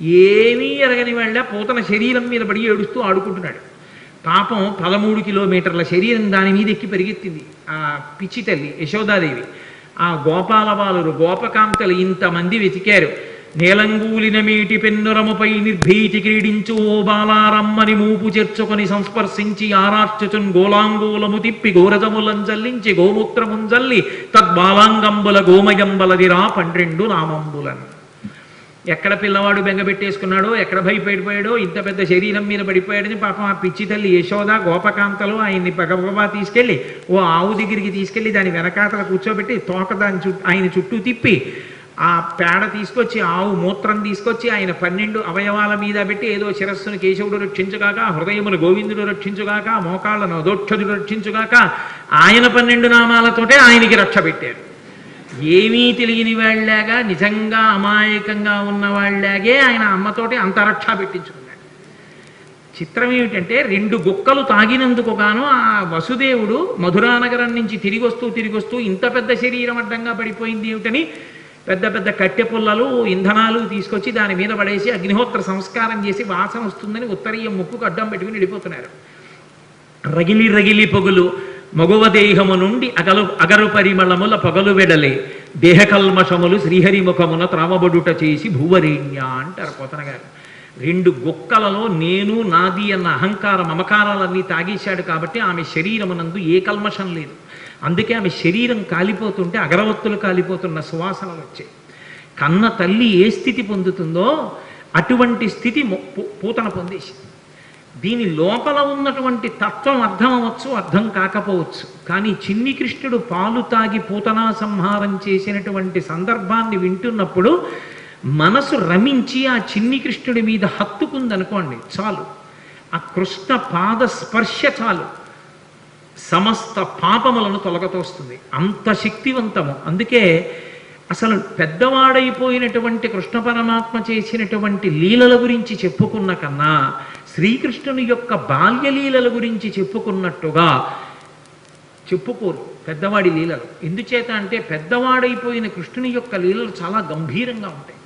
ఏమీ ఎరగని వాళ్ళ పూతన శరీరం మీద పడి ఏడుస్తూ ఆడుకుంటున్నాడు. పాపం పదమూడు కిలోమీటర్ల శరీరం దాని మీద ఎక్కి పెరిగెత్తింది ఆ పిచ్చి తల్లి యశోదాదేవి. ఆ గోపాల బాలురు గోపకాంతలు ఇంతమంది వెతికారు. నేలంగూలిన మీటి పెన్నురముపై నిర్భీతి క్రీడించు ఓ బాలారమ్మని మూపు చేర్చుకొని సంస్పర్శించి ఆరార్చుచున్ గోలాంగూలము తిప్పి గోరజములం జల్లించి గోమూత్రముం జల్లి తద్బాలాంగంబుల గోమయంబలదిరా పండ్రెండు నామంబులను. ఎక్కడ పిల్లవాడు బెంగబెట్టేసుకున్నాడో ఎక్కడ భయపడిపోయాడో ఇంత పెద్ద శరీరం మీద పడిపోయాడని పాపం ఆ పిచ్చి తల్లి యశోద గోపకాంతలు ఆయన్ని పగపగబా తీసుకెళ్ళి ఓ ఆవు దగ్గరికి తీసుకెళ్ళి దాని వెనకాతల కూర్చోబెట్టి తోక దాని చుట్టూ ఆయన చుట్టూ తిప్పి ఆ పేడ తీసుకొచ్చి ఆవు మూత్రం తీసుకొచ్చి ఆయన పన్నెండు అవయవాల మీద పెట్టి ఏదో శిరస్సును కేశవుడు రక్షించుగాక హృదయమును గోవిందుడు రక్షించుగాక మోకాళ్ళను దోక్షదుడు రక్షించుగాక ఆయన పన్నెండు నామాలతోటే ఆయనకి రక్ష పెట్టారు. ఏమీ తెలియని వాళ్ళలాగా నిజంగా అమాయకంగా ఉన్నవాళ్ళలాగే ఆయన అమ్మతోటి అంతరక్ష పెట్టించుకున్నాడు. చిత్రం ఏమిటంటే రెండు గుక్కలు తాగినందుకు గాను ఆ వసుదేవుడు మధురానగరం నుంచి తిరిగి వస్తూ తిరిగి వస్తూ ఇంత పెద్ద శరీరం అడ్డంగా పడిపోయింది ఏమిటని పెద్ద పెద్ద కట్టె పుల్లలు ఇంధనాలు తీసుకొచ్చి దాని మీద పడేసి అగ్నిహోత్ర సంస్కారం చేసి వాసన వస్తుందని ఉత్తరీయ ముక్కుకు అడ్డం పెట్టుకుని వెళ్ళిపోతున్నారు. రగిలి రగిలి పొగులు మగువ దేహము నుండి అగలు అగరు పరిమళముల పొగలు వెడలే దేహకల్మషములు శ్రీహరిముఖమున త్రామబడుట చేసి భూవరేణ్య అంటారు పోతన గారు. రెండు గుక్కలలో నేను నాది అన్న అహంకార మమకారాలన్నీ తాగేశాడు కాబట్టి ఆమె శరీరమునందు ఏ కల్మషం లేదు. అందుకే ఆమె శరీరం కాలిపోతుంటే అగరవత్తులు కాలిపోతున్న సువాసనలు వచ్చాయి. కన్న తల్లి ఏ స్థితి పొందుతుందో అటువంటి స్థితి పూతన పొందేసింది. దీని లోపల ఉన్నటువంటి తత్వం అర్థం అవ్వచ్చు అర్థం కాకపోవచ్చు. కానీ చిన్ని కృష్ణుడు పాలు తాగి పూతనా సంహారం చేసినటువంటి సందర్భాన్ని వింటున్నప్పుడు మనసు రమించి ఆ చిన్ని కృష్ణుడి మీద హత్తుకుందనుకోండి చాలు. ఆ కృష్ణ పాద స్పర్శ చాలు. సమస్త పాపములను తొలగతోస్తుంది. అంత శక్తివంతము. అందుకే అసలు పెద్దవాడైపోయినటువంటి కృష్ణ పరమాత్మ చేసినటువంటి లీలల గురించి చెప్పుకున్న కన్నా శ్రీకృష్ణుని యొక్క బాల్యలీలల గురించి చెప్పుకున్నట్టుగా చెప్పుకోరు. పెద్దవాడి లీలలు. ఎందుచేత అంటే పెద్దవాడైపోయిన కృష్ణుని యొక్క లీలలు చాలా గంభీరంగా ఉంటాయి.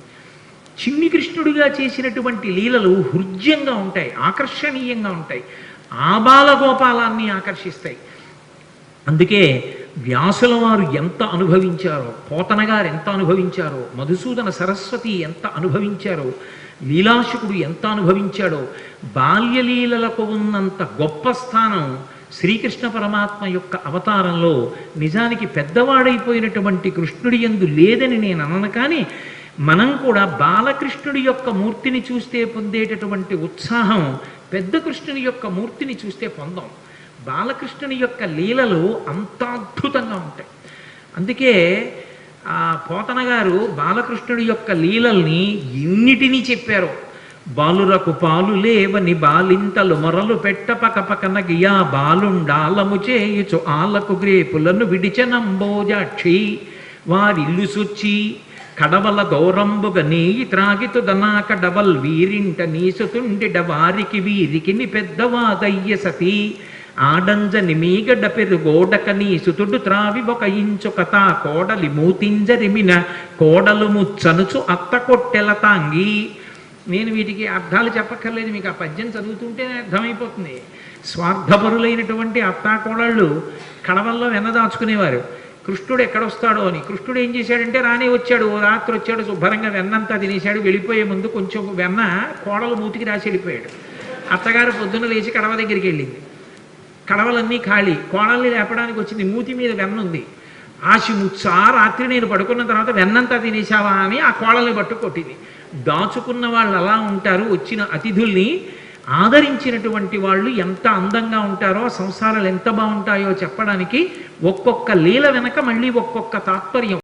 చిన్ని కృష్ణుడిగా చేసినటువంటి లీలలు హృద్యంగా ఉంటాయి ఆకర్షణీయంగా ఉంటాయి ఆబాలగోపాలాన్ని ఆకర్షిస్తాయి. అందుకే వ్యాసుల వారు ఎంత అనుభవించారో పోతన గారు ఎంత అనుభవించారో మధుసూదన సరస్వతి ఎంత అనుభవించారో లీలాశకుడు ఎంత అనుభవించాడో బాల్యలీలలకు ఉన్నంత గొప్ప స్థానం శ్రీకృష్ణ పరమాత్మ యొక్క అవతారంలో నిజానికి పెద్దవాడైపోయినటువంటి కృష్ణుడి ఎందు లేదని నేను అనను. కానీ మనం కూడా బాలకృష్ణుడి యొక్క మూర్తిని చూస్తే పొందేటటువంటి ఉత్సాహం పెద్ద కృష్ణుని యొక్క మూర్తిని చూస్తే పొందాం. బాలకృష్ణుని యొక్క లీలలు అంత అద్భుతంగా ఉంటాయి. అందుకే ఆ పోతన గారు బాలకృష్ణుడి యొక్క లీలల్ని ఎన్నిటినీ చెప్పారు బాలురకు పాలు లేవని బాలింతలు మొరలు పెట్ట పకపకన గియా బాలుండాలము చేయుచు ఆలకు గ్రేపులను విడిచనంబోజాక్షి వారిల్లు సుచ్చి కడవల గౌరంబుగా నీ త్రాగితు దనాక కడవల్ వీరింట నీసుతుండిడ వారికి వీరికిని పెద్దవాదయ్య సతీ. ఆడంజని మీగడ పెరుగోడక నీ సుతుడు త్రావి ఒక ఇంచు కథ కోడలి మూతింజరిమిన కోడలు ముచ్చనుచు అత్త కొట్టెల తాంగి. నేను వీటికి అర్థాలు చెప్పక్కర్లేదు మీకు ఆ పద్యం చదువుతుంటేనే అర్థమైపోతుంది. స్వార్థపరులైనటువంటి అత్తాకోడళ్ళు కడవల్లో వెన్నదాచుకునేవారు కృష్ణుడు ఎక్కడొస్తాడో అని. కృష్ణుడు ఏం చేశాడంటే రానే వచ్చాడు ఓ రాత్రి వచ్చాడు శుభ్రంగా వెన్నంతా తినేశాడు వెళ్ళిపోయే ముందు కొంచెం వెన్న కోడలు మూతికి రాసి వెళ్ళిపోయాడు. అత్తగారు పొద్దున్న లేచి కడవ దగ్గరికి వెళ్ళింది. కడవలన్నీ ఖాళీ. కోణల్ని లేపడానికి వచ్చింది. మూతి మీద వెన్న ఉంది. ఆశి ముచ్చా రాత్రి నేను పడుకున్న తర్వాత వెన్నంతా తినేసావా అని ఆ కోడల్ని పట్టు కొట్టింది దాచుకున్న వాళ్ళు అలా ఉంటారు. వచ్చిన అతిథుల్ని ఆదరించినటువంటి వాళ్ళు ఎంత అందంగా ఉంటారో సంసారాలు ఎంత బాగుంటాయో చెప్పడానికి ఒక్కొక్క లీల వెనక మళ్ళీ ఒక్కొక్క తాత్పర్యం.